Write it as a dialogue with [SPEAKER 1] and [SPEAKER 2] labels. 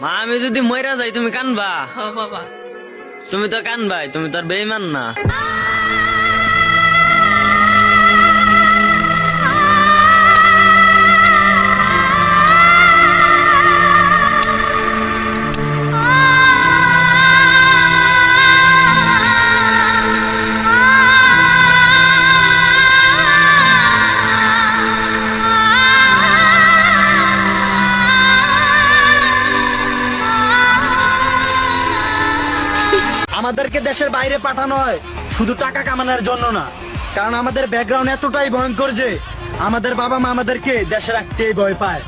[SPEAKER 1] মা আমি যদি মইরা যাই তুমি কানবা?
[SPEAKER 2] বাবা।
[SPEAKER 1] তুমি তো কানবাই তুমি তো আর বেইমান না।
[SPEAKER 3] আমাদেরকে দেশের বাইরে পাঠানো হয়। শুধু টাকা কামানোর জন্য না। কারণ আমাদের ব্যাকগ্রাউন্ড এতটাই ভয়ঙ্কর যে আমাদের বাবা মা আমাদেরকে দেশে রাখতেই ভয় পায়।